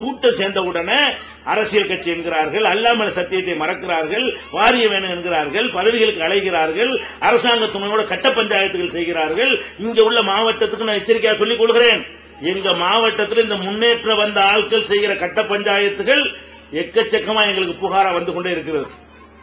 கூட்டம் சேர்ந்த உடனே அரசியல் கட்சி என்கிறார்கள் அல்லாமல் சத்தியத்தை மறக்கிறார்கள் வாரிய வேணும் என்கிறார்கள் பதவிகளுக்கு அழைகிறார்கள் அரசாங்க துணையோட கட்ட பஞ்சாயத்துகள் செய்கிறார்கள். இங்க உள்ள மாவட்டத்துக்கு நான் எச்சரிக்கையா சொல்லிக் கொள்கிறேன். எங்க மாவட்டத்தில் இந்த முன்னேற்ற வந்த ஆட்கள் செய்கிற கட்ட பஞ்சாயத்துகள் எக்கச்சக்கமா எங்களுக்கு புகாரா வந்து கொண்டே இருக்கிறது.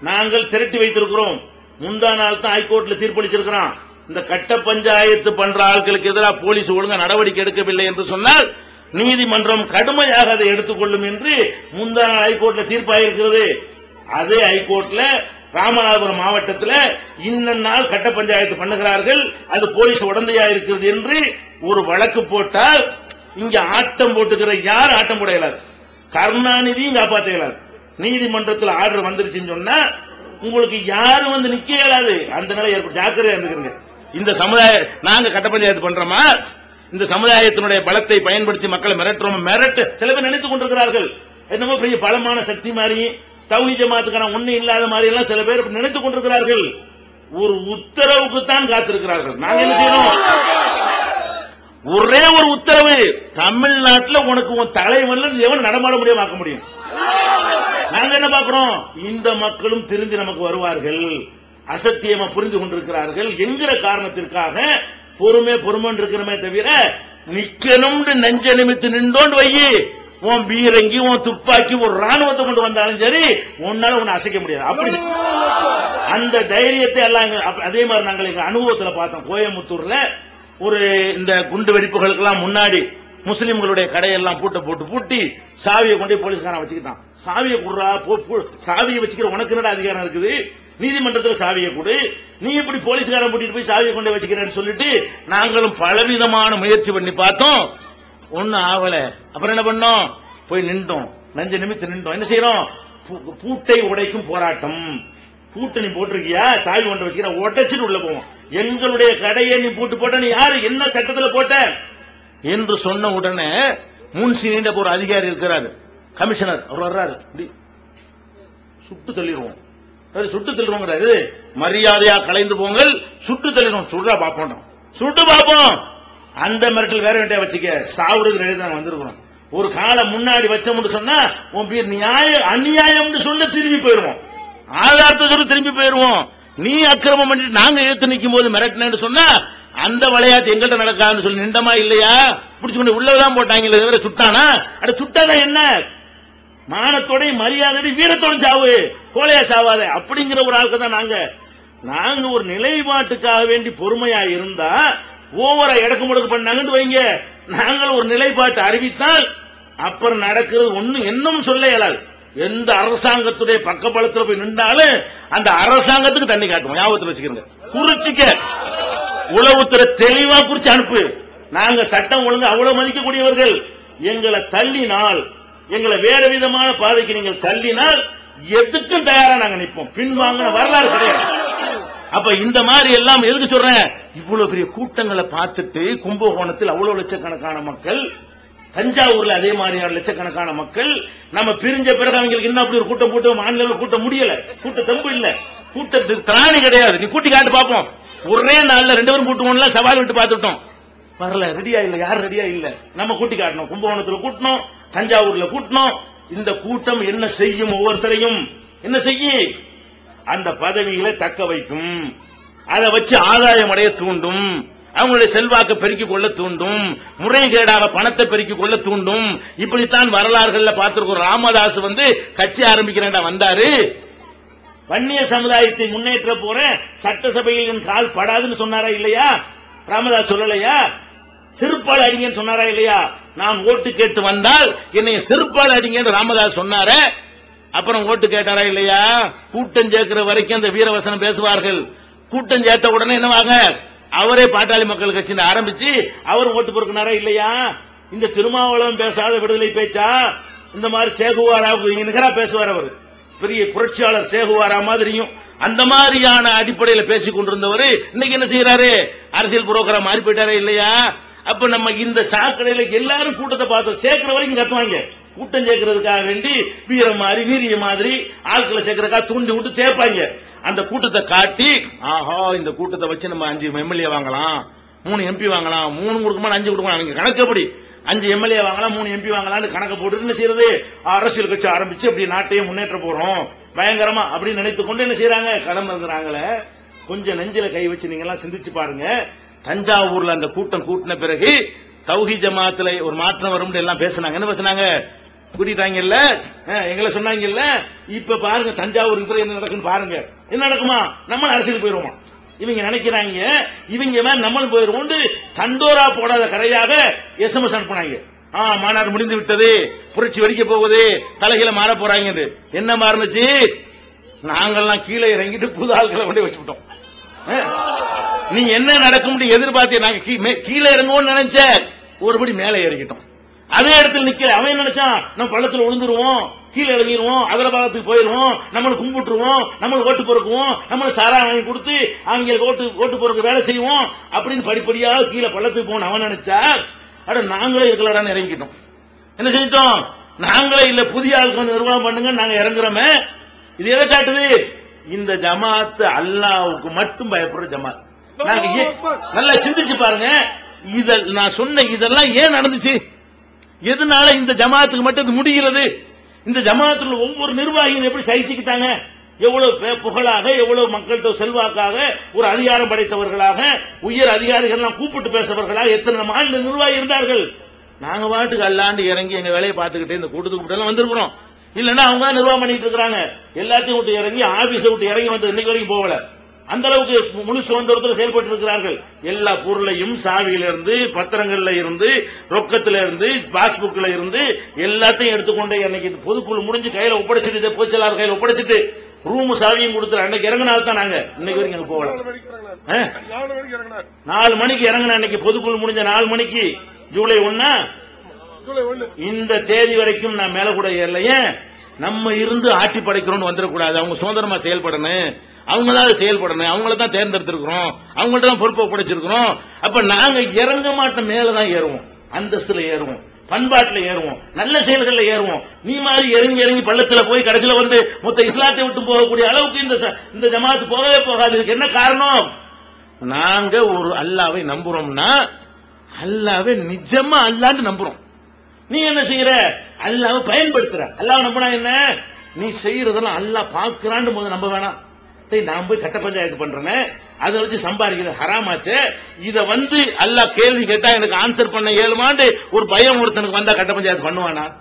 நாங்கள் திரட்டி வைத்திருக்கிறோம். முந்தா நாள் தான் ஹைகோர்ட்ல தீர்ப்பளிச்சிருக்கிறோம் இந்த கட்ட பஞ்சாயத்து பண்ற ஆட்களுக்கு எதிராக போலீஸ் ஒழுங்கா நடவடிக்கை எடுக்கவில்லை என்று சொன்னால் நீதிமன்றம் கடுமையாக அதை எடுத்துக்கொள்ளும் என்று முந்தா நாள் ஹைகோர்ட்ல தீர்ப்பாயிருக்கிறது. அதே ஹைகோர்ட்ல ராமநாதபுரம் மாவட்டத்தில் இன்ன நாள் கட்ட பஞ்சாயத்து பண்ணுகிறார்கள். அது போலீஸ் உடந்தையா இருக்கிறது என்று ஒரு வழக்கு போட்டால் இங்க ஆட்டம் போட்டுக்கிற யார் ஆட்டம் போட இயலாது? கருணாநிதியும் காப்பாற்ற இயலாது. நீதிமன்றத்தில் ஆர்டர் வந்துருச்சுன்னு சொன்னா உங்களுக்கு யாரும் வந்து நிக்க இயலாது. அந்த நிலை ஏற்படும் ஜாக்கிரதையா இருந்துக்கிறீங்க. இந்த சமுதாய நாங்க கட்ட பஞ்சாயத்து பண்றோமா? இந்த சமுதாயத்தினுடைய பலத்தை பயன்படுத்தி மக்களை மிரட்டுறோம்? மிரட்டு. சில பேர் நினைத்துக் கொண்டிருக்கிறார்கள். என்னமோ பெரிய பலமான சக்தி மாதிரி தௌஹி ஜமாத்துக்கான ஒண்ணு இல்லாத மாதிரி எல்லாம் சில பேர் நினைத்துக் கொண்டிருக்கிறார்கள். ஒரு உத்தரவுக்கு தான் காத்திருக்கிறார்கள். நாங்க என்ன செய்யணும்? ஒரே ஒரு உத்தரவு தமிழ்நாட்டில் உனக்கு உன் தலைவன் எவன் நடமாட முடியாம ஆக்க முடியும்? நாங்க என்ன பாக்குறோம் இந்த மக்களும் திருந்தி நமக்கு வருவார்கள். அசத்தியமா புரிந்து கொண்டிருக்கிறார்கள். என்கிற காரணத்திற்காக பொறுமை பொறுமன் இருக்கிறமே தவிர நிக்கணும்னு நெஞ்ச நிமித்து நின்றோண்டு வையி உன் பீரங்கி உன் துப்பாக்கி ஒரு ராணுவத்தை கொண்டு வந்தாலும் சரி உன்னால உன்னை அசைக்க முடியாது. அப்படி அந்த தைரியத்தை எல்லாம் அதே மாதிரி நாங்கள் எங்க அனுபவத்துல பார்த்தோம். கோயம்புத்தூர்ல ஒரு இந்த குண்டு வெடிப்புகளுக்கெல்லாம் முன்னாடி முஸ்லிம்களுடைய கடையெல்லாம் பூட்ட போட்டு பூட்டி சாவியை கொண்டு போலீஸ்காரன் வச்சுக்கிட்டான். சாவியை குடுறா சாவியை வச்சுக்கிற உனக்கு என்னடா அதிகாரம் இருக்குது? நீதிமன்றத்தில் சாவியை கொடு. நீ இப்படி போலீஸ்காரன் கூட்டிட்டு போய் சாவியை கொண்டு வச்சுக்கிறேன்னு சொல்லிட்டு நாங்களும் பலவிதமான முயற்சி பண்ணி பார்த்தோம். ஒன்னும் ஆகல. அப்புறம் என்ன பண்ணோம்? போய் நின்றோம். நஞ்சு நிமித்து நின்றோம். என்ன செய்யறோம்? பூ- பூட்டை உடைக்கும் போராட்டம். பூட்டை நீ போட்டிருக்கியா? சாவி கொண்டு வச்சுக்கிற உடைச்சிட்டு உள்ள போவோம். எங்களுடைய கடையை நீ பூட்டு போட்ட நீ யாரு? என்ன சட்டத்தில் போட்ட? என்று சொன்ன உடனே முன்சினின்ற ஒரு அதிகாரி இருக்கிறாரு. கமிஷனர் அவர் வர்றாரு. சுட்டு தள்ளிடுவோம். சுட்டு தள்ளிடுவோங்கிறாரு மரியாதையா கலைந்து போங்கள். சுட்டு தள்ளிடும் சுடுறா பாப்போம் சுட்டு பாப்போம். அந்த மிரட்டல் வேற வேண்டிய வச்சுக்க. சாவுறதுக்கு ரெடி நாங்க வந்திருக்கிறோம். ஒரு காலம் முன்னாடி வச்சோம்னு சொன்னா உன் பேர் நியாயம் அநியாயம்னு சொல்ல திரும்பி போயிருவோம் ஆதாரத்தை சொல்லி திரும்பி போயிருவோம் நீ அக்கிரமம் பண்ணிட்டு நாங்க எடுத்து நிற்கும் போது மிரட்டினு சொன்னா அந்த விளையாட்டு எங்கள்கிட்ட நடக்காதுன்னு சொல்லி நின்றமா இல்லையா? பிடிச்சு உள்ளதான் போட்டாங்க இல்ல தவிர சுட்டானா? அட சுட்டாதான் என்ன? மானத்தோடய மரியாதை வீரத்தோட சாவு. கோலையா சாவாத. அப்படிங்கிற ஒரு ஆளுக்கு தான் நாங்க. நாங்க ஒரு நிலைப்பாட்டுக்காக வேண்டி பொறுமையா இருந்தா ஓவரா இடக்கு முடக்கு பண்ணாங்கன்னு வைங்க. நாங்கள் ஒரு நிலைப்பாட்டு அறிவித்தால் அப்புறம் நடக்கிறது ஒண்ணும் இன்னும் சொல்ல இயலாது. எந்த அரசாங்கத்துடைய பக்கபலத்துல போய் நின்றாலும் அந்த அரசாங்கத்துக்கு தண்ணி காட்டுவோம். ஞாபகத்தில் வச்சுக்கிறங்க குறிச்சிக்க. உளவுத்துறை தெளிவா குறிச்சு அனுப்பு. நாங்க சட்டம் ஒழுங்கு அவ்வளவு மதிக்கக்கூடியவர்கள். எங்களை தள்ளினால் எங்களை வேற விதமான பாதைக்கு நீங்கள் தள்ளினால் எதுக்கும் தயாரா நாங்க நிற்போம். பின்வாங்கின வரலாறு கிடையாது. அப்ப இந்த மாதிரி எல்லாம் எதுக்கு சொல்றேன்? இவ்வளவு பெரிய கூட்டங்களை பார்த்துட்டு கும்பகோணத்தில் அவ்வளவு லட்சக்கணக்கான மக்கள் தஞ்சாவூர்ல அதே மாதிரியான லட்சக்கணக்கான மக்கள் நம்ம பிரிஞ்ச பிறகு அவங்களுக்கு இன்னும் அப்படி ஒரு கூட்டம் போட்டு மாநில கூட்டம் முடியல. கூட்ட தெம்பு இல்ல. கூட்டத்துக்கு திராணி கிடையாது. நீ கூட்டி காட்டு பார்ப்போம் ஒரே நாள்ல ரெண்டு பேரும் கூட்டுவோம்ல சவால் விட்டு பார்த்துட்டோம். வரல ரெடியா இல்ல யார் ரெடியா இல்ல? நம்ம கூட்டி காட்டணும். கும்பகோணத்துல கூட்டணும். தஞ்சாவூர்ல கூட்டணும் இந்த கூட்டம் என்ன செய்யும் ஒவ்வொருத்தரையும்? என்ன செய்யும் அந்த பதவியில தக்க வைக்கும். அதை வச்சு ஆதாயம் அடைய தூண்டும். அவங்களுடைய செல்வாக்கு பெருக்கிக் கொள்ள தூண்டும். முறைகேடாக பணத்தை பெருக்கிக் கொள்ள தூண்டும். இப்படித்தான் வரலாறுகள்ல பார்த்திருக்கோம். ராமதாஸ் வந்து கட்சி ஆரம்பிக்கிறேன்டா வந்தாரு. வன்னிய சமுதாயத்தை முன்னேற்ற போற சட்டசபையில் என் கால் படாதுன்னு சொன்னாரா இல்லையா? ராமதாஸ் சொல்லலையா? சிறுப்பாள் அடிங்கன்னு சொன்னாரா இல்லையா? நான் ஓட்டு கேட்டு வந்தால் என்னை செருப்பால் அடிங்கன்னு ராமதாஸ் சொன்னாரே. அப்புறம் ஓட்டு கேட்டாரா இல்லையா? கூட்டம் சேர்க்கிற வரைக்கும் அந்த வீரவசனம் பேசுவார்கள். கூட்டம் சேர்த்த உடனே என்னவாங்க? அவரே பாட்டாளி மக்கள் கட்சின்னு ஆரம்பிச்சு அவர் ஓட்டு பொறுக்கினாரா இல்லையா? இந்த திருமாவளவன் பேசாத விடுதலை பேச்சா? இந்த மாதிரி சேகுவாரா நிகரா பேசுவார் அவர். பெரிய புரட்சியாளர் சேகுவாரா மாதிரியும் அந்த மாதிரியான அடிப்படையில் பேசிக் கொண்டிருந்தவர். இன்னைக்கு என்ன செய்யறாரு அரசியல் புரோக்கரா மாறி போயிட்டாரா இல்லையா? அப்ப நம்ம இந்த சாக்கடையில எல்லாரும் கூட்டத்தை பார்த்தோம். சேர்க்கிற வரைக்கும் கத்துவாங்க. கூட்டம் சேர்க்கறதுக்காக வேண்டி வீரம் மாதிரி வீரிய மாதிரி ஆட்களை சேர்க்கறதுக்காக தூண்டி விட்டு சேர்ப்பாங்க. அந்த கூட்டத்தை காட்டி ஆஹா இந்த கூட்டத்தை வச்சு நம்ம அஞ்சு எம்எல்ஏ வாங்கலாம் மூணு எம்பி வாங்கலாம் மூணு கொடுக்குமா அஞ்சு கொடுக்கலாம் நீங்க கணக்கு எப்படி? அஞ்சு எம்எல்ஏ வாங்கலாம் மூணு எம்பி வாங்கலாம்னு கணக்கு போட்டு என்ன செய்யறது? அரசியல் கட்சி ஆரம்பிச்சு அப்படி நாட்டையே முன்னேற்ற போறோம். பயங்கரமா அப்படின்னு நினைத்து கொண்டு என்ன செய்யறாங்க? களம் இருக்கிறாங்களே கொஞ்சம் நெஞ்சில கை வச்சு நீங்க எல்லாம் சிந்திச்சு பாருங்க. தஞ்சாவூர்ல அந்த கூட்டம் கூட்டின பிறகு தௌஹி ஜமாத்துல ஒரு மாற்றம் வரும் எல்லாம் பேசுனாங்க. என்ன பேசினாங்க? கூட்டிட்டாங்கல்ல? அஹ், எங்களை சொன்னாங்கல்ல? இப்ப பாருங்க தஞ்சாவூருக்கு பிறகு என்ன நடக்குன்னு பாருங்க. என்ன நடக்குமா? நம்ம அரசியல் போயிருவோமா. இவங்க நினைக்கிறாங்க இவங்க மேல நம்மளும் போயிருவோம் தண்டோரா போடாத கரையாக எஸ்எம்எஸ் அனுப்புனாங்க. ஆ மாநாடு முடிந்து விட்டது. புரட்சி வெடிக்க போகுது. தலைகளை மாற போறாங்க என்ன மாறுனுச்சு? நாங்கெல்லாம் கீழே இறங்கிட்டு புது ஆட்களை கொண்டு வச்சுட்டோம் நீங்க என்ன நடக்கும்னு எதிர்பார்த்து நாங்க கீழே இறங்குவோம்னு நினைச்ச ஒருபடி மேலே இறங்கிட்டோம் அதே இடத்துல நிக்கல. அவன் நினைச்சான்? நம்ம பள்ளத்துல விழுந்துருவோம் கீழே இறங்கிடுவோம் அதிர பாகத்துக்கு போயிருவோம் நம்மளை கும்பிட்டுருவோம் நம்மளை ஓட்டு பொறுக்குவோம் நம்மளை சாரா வாங்கி கொடுத்து அவங்களுக்கு ஓட்டு ஓட்டு பொறுக்க வேலை செய்வோம் அப்படின்னு படிப்படியாக கீழே பள்ளத்துக்கு போகணும் அவன் நினைச்சா அட நாங்களே இருக்கலடான்னு இறங்கிட்டோம் என்ன செஞ்சிட்டோம்? நாங்களே இல்ல புதிய ஆளுக்கு வந்து நிர்வாகம் பண்ணுங்க நாங்க இறங்குறோமே. இது எதை காட்டுது? இந்த ஜமாத்து அல்லாவுக்கு மட்டும் பயப்படுற ஜமாத். நல்லா சிந்திச்சு பாருங்க. இத நான் சொன்ன இதெல்லாம் ஏன் நடந்துச்சு? எதனால இந்த ஜமாத்துக்கு மட்டும் இது முடிகிறது? இந்த ஜமாத்துல ஒவ்வொரு நிர்வாகியும் எப்படி சகிச்சுக்கிட்டாங்க? எவ்வளவு புகழாக எவ்வளவு மக்கள்கிட்ட செல்வாக்காக ஒரு அதிகாரம் படைத்தவர்களாக உயர் அதிகாரிகள்லாம் கூப்பிட்டு பேசுறவர்களாக எத்தனை மாநில நிர்வாகி இருந்தார்கள்? நாங்க பாட்டுக்கு அல்லாண்டு இறங்கி எங்க வேலையை பார்த்துக்கிட்டு இந்த கூட்டத்துக்கு கூட்டம் வந்திருக்கிறோம். இல்லன்னா அவங்க நிர்வாகம் பண்ணிட்டு இருக்காங்க எல்லாத்தையும் விட்டு இறங்கி ஆபீஸை விட்டு இறங்கி வந்து இன்னைக்கு வரைக்கும் போகல. அந்த அளவுக்கு முழு சுதந்திரத்தில் செயல்பட்டு இருக்கிறார்கள். எல்லா பொருளையும் சாவியில இருந்து பத்திரங்கள்ல இருந்து ரொக்கத்துல இருந்து பாஸ்புக்ல இருந்து எல்லாத்தையும் எடுத்துக்கொண்டு அன்னைக்கு பொதுக்குழு முடிஞ்சு கையில ஒப்படைச்சிட்டு போச்சலார் கையில ஒப்படைச்சிட்டு ரூம் சாவியும் கொடுத்துரு அன்னைக்கு இறங்கினால் தான் நாங்க. இன்னைக்கு வரைக்கும் அங்க போகல. நாலு மணிக்கு இறங்கின அன்னைக்கு பொதுக்குழு முடிஞ்ச நாலு மணிக்கு ஜூலை ஒன்னா. இந்த தேதி வரைக்கும் நான் மேல கூட ஏறல ஏன் நம்ம இருந்து ஆட்சி படைக்கிறோம்னு வந்துடக்கூடாது. அவங்க சுதந்திரமா செயல்படணும். அவங்க தான் செயல்படணும் அவங்கள தான் தேர்ந்தெடுத்திருக்கிறோம் அவங்கள்ட்ட தான் பொறுப்பை ஒப்படைச்சிருக்கிறோம். அப்ப நாங்க இறங்க மாட்டோம் மேலதான் ஏறுவோம் அந்தஸ்துல ஏறுவோம் பண்பாட்டில் ஏறுவோம் நல்ல செயல்களில் ஏறுவோம். நீ மாதிரி இறங்கி இறங்கி பள்ளத்தில் போய் கடைசியில் வந்து மொத்த இஸ்லாத்தை விட்டு போகக்கூடிய அளவுக்கு இந்த இந்த ஜமாத்து போகவே போகாது. இதுக்கு என்ன காரணம்? நாங்க ஒரு அல்லாவை நம்புறோம்னா அல்லாவை நிஜமா அல்லான்னு நம்புறோம். நீ என்ன செய்யற? அல்லாவை பயன்படுத்துற. அல்லாவை நம்பினா என்ன? நீ செய்யறதெல்லாம் அல்லா பாக்குறான்னு போது நம்ப வேணாம். நான் போய் கட்ட பஞ்சாயத்து பண்றேன் அதை வச்சு சம்பாதிக்கிறது ஹராமாச்சே. இதை வந்து அல்லா கேள்வி கேட்டா எனக்கு ஆன்சர் பண்ண ஏழுமாண்டு ஒரு பயம் ஒருத்தனுக்கு வந்தா கட்ட பஞ்சாயத்து பண்ணுவானா?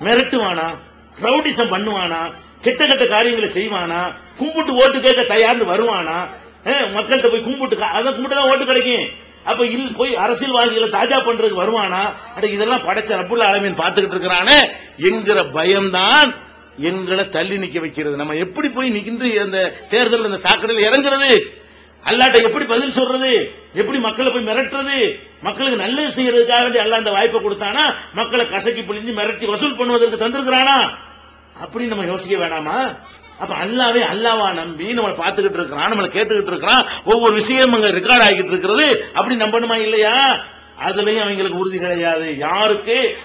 மிரட்டுவானா? ரவுடிசம் பண்ணுவானா? கெட்ட கெட்ட காரியங்களை செய்வானா? கும்பிட்டு ஓட்டு கேட்க தயார்னு வருவானா? மக்கள்கிட்ட போய் கும்பிட்டு கா- கும்பிட்டு தான் ஓட்டு கிடைக்கும். அப்ப இல் போய் அரசியல்வாதிகளை தாஜா பண்றதுக்கு வருவானா? அட இதெல்லாம் படைச்ச ரப்புல் ஆலமீன் பார்த்துக்கிட்டு இருக்கிறானே என்கிற பயம்தான் எங்களை தள்ளி நிக்க வைக்கிறது. நம்ம எப்படி போய் நிக்கின்ற அந்த தேர்தல் அந்த சாக்கடையில் இறங்குறது? அல்லாட்ட எப்படி பதில் சொல்றது? எப்படி மக்களை போய் மிரட்டுறது? மக்களுக்கு நல்லது செய்யறதுக்காக வேண்டி அந்த வாய்ப்பை கொடுத்தானா? மக்களை கசக்கி பிழிஞ்சு மிரட்டி வசூல் பண்ணுவதற்கு தந்திருக்கிறானா? அப்படின்னு நம்ம யோசிக்க வேணாமா? அப்ப அல்லாவே அல்லாவா நம்பி நம்மளை பார்த்துக்கிட்டு இருக்கிறான் நம்மளை கேட்டுக்கிட்டு இருக்கிறான். ஒவ்வொரு விஷயம் அங்க ரெக்கார்ட் ஆகிட்டு இருக்கிறது. அப்படி நம்பணுமா இல்லையா? அதுலயும் அவங்களுக்கு உறுதி கிடையாது. யாருக்கு?